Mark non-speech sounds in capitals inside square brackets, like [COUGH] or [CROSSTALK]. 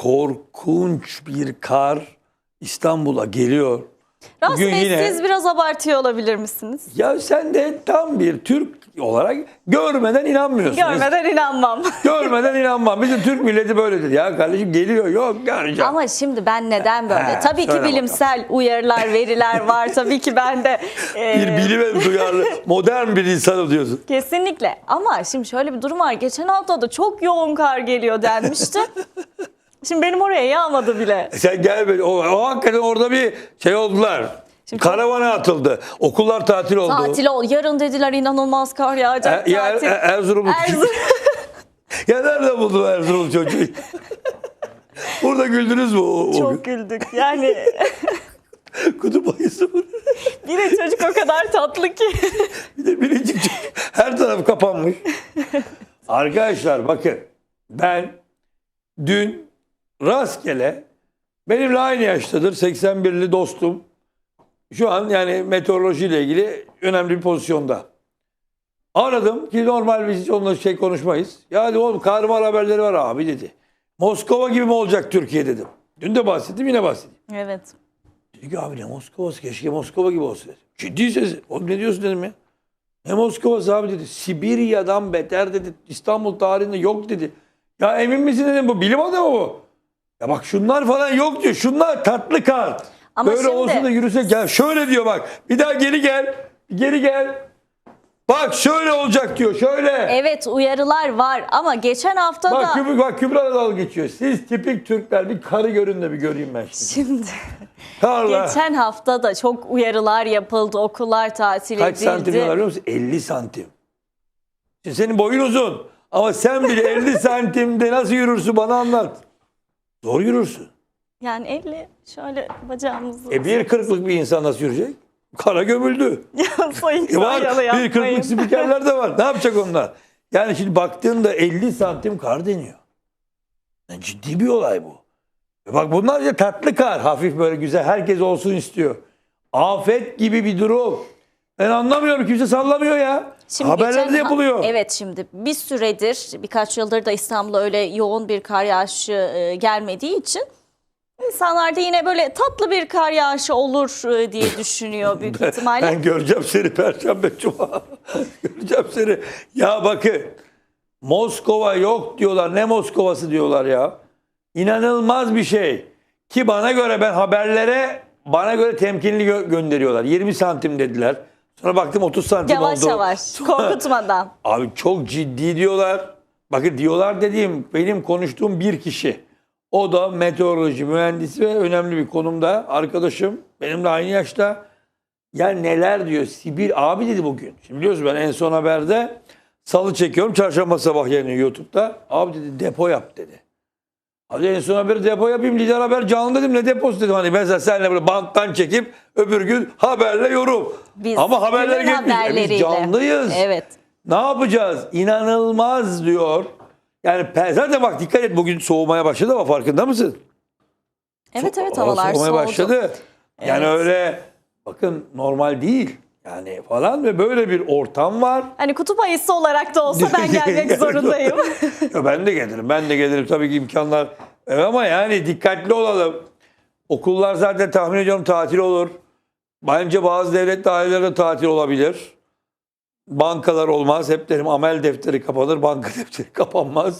korkunç bir kar İstanbul'a geliyor. Bugün Bey yine- siz biraz abartıyor olabilir misiniz? Ya sen de tam bir Türk olarak görmeden inanmıyorsun. Görmeden inanmam. [LAUGHS] Görmeden inanmam. Bizim Türk milleti böyledir. Ya kardeşim geliyor yok göreceğim. Ama şimdi ben neden böyle? Ha, Tabii ki bilimsel uyarılar, veriler var. Tabii ki ben de [LAUGHS] e, bir bilime duyarlı modern bir insanım diyorsun. kesinlikle. Ama şimdi şöyle bir durum var. Geçen hafta da çok yoğun kar geliyor denmişti. [LAUGHS] şimdi benim oraya yağmadı bile. Sen gel böyle. O, o hakikaten orada bir şey oldular. Şimdi Karavana atıldı. Okullar tatil oldu. Tatil ol. Yarın dediler inanılmaz kar yağacak. E, ya tatil. Er- Erzurumlu Erzurum. [LAUGHS] Ya nerede buldun Erzurum çocuğu? [LAUGHS] Burada güldünüz mü? O, o Çok güldük. Yani [LAUGHS] gün? Kutup ayısı mı? bir de çocuk o kadar tatlı ki. Bir de birinci çocuk. Her taraf kapanmış. Arkadaşlar bakın. Ben dün rastgele benimle aynı yaştadır 81'li dostum. Şu an yani meteorolojiyle ilgili önemli bir pozisyonda. Aradım ki normal biz hiç onunla şey konuşmayız. Ya dedi oğlum kar var haberleri var abi dedi. Moskova gibi mi olacak Türkiye dedim. Dün de bahsettim yine bahsedeyim. Evet. Dedi ki abi ne Moskova'sı keşke Moskova gibi olsa dedi. Ciddi ses. Oğlum ne diyorsun dedim ya. Ne Moskova'sı abi dedi. Sibirya'dan beter dedi. İstanbul tarihinde yok dedi. Ya emin misin dedim bu bilim adamı bu. Ya bak şunlar falan yok diyor. Şunlar tatlı kart. Ama Böyle şimdi- olsun da yürüsek. Gel şöyle diyor bak. Bir daha geri gel. Geri gel. Bak şöyle olacak diyor. Şöyle. Evet uyarılar var ama geçen hafta Bak, da Kübra, bak Kübra da dalga geçiyor. Siz tipik Türkler bir karı görün de bir göreyim ben şimdi. şimdi Karla. geçen hafta da çok uyarılar yapıldı. Okullar tatil Kaç edildi. santim diyorlar biliyor musun? 50 santim. Şimdi senin boyun uzun. Ama sen bile 50 [LAUGHS] santimde nasıl yürürsün bana anlat. Zor yürürsün. Yani 50 şöyle bacağımızı E bir kırklık bir insan nasıl yürüyecek? Kara gömüldü. [LAUGHS] Ya sayın E var bir kırklık spikerler de var. Ne yapacak onlar? Yani şimdi baktığında 50 santim kar deniyor. Yani ciddi bir olay bu. E bak bunlar ya tatlı kar. Hafif böyle güzel. Herkes olsun istiyor. Afet gibi bir durum. Ben anlamıyorum. Kimse sallamıyor ya. Şimdi Haberlerde geçen yapılıyor. Evet şimdi bir süredir birkaç yıldır da İstanbul'a öyle yoğun bir kar yağışı e, gelmediği için insanlar da yine böyle tatlı bir kar yağışı olur e, diye [LAUGHS] düşünüyor büyük ihtimalle. Ben göreceğim seni Perşembe Cuma. [LAUGHS] göreceğim seni. Ya bakın Moskova yok diyorlar. Ne Moskova'sı diyorlar ya. İnanılmaz bir şey. Ki bana göre ben haberlere bana göre temkinli gö- gönderiyorlar. 20 santim dediler. Sonra baktım 30 santim Yavaş oldu. yavaş [LAUGHS] korkutmadan. Abi çok ciddi diyorlar. Bakın diyorlar dediğim benim konuştuğum bir kişi. O da meteoroloji mühendisi ve önemli bir konumda arkadaşım. Benimle aynı yaşta. Ya neler diyor Sibir abi dedi bugün. Şimdi biliyorsun ben en son haberde salı çekiyorum. Çarşamba sabah yayınlıyor YouTube'da. Abi dedi depo yap dedi. Abi en son haberi depo yapayım. Lider haber canlı dedim. Ne deposu dedim. Hani mesela seninle böyle banttan çekip öbür gün haberle yorum. Biz Ama haberler gelmiyor. E Biz canlıyız. Evet. Ne yapacağız? İnanılmaz diyor. Yani zaten bak dikkat et bugün soğumaya başladı ama farkında mısın? Evet evet Hava havalar soğumaya soğudu. başladı. Yani Evet. öyle bakın normal değil. Yani falan ve böyle bir ortam var. Hani kutup ayısı olarak da olsa ben [LAUGHS] gelmek zorundayım. Ya ben de gelirim. Ben de gelirim. Tabii ki imkanlar. Evet ama yani dikkatli olalım. Okullar zaten tahmin ediyorum tatil olur. Bence bazı devlet daireleri de tatil olabilir. Bankalar olmaz. Hep derim amel defteri kapanır, banka [LAUGHS] defteri kapanmaz.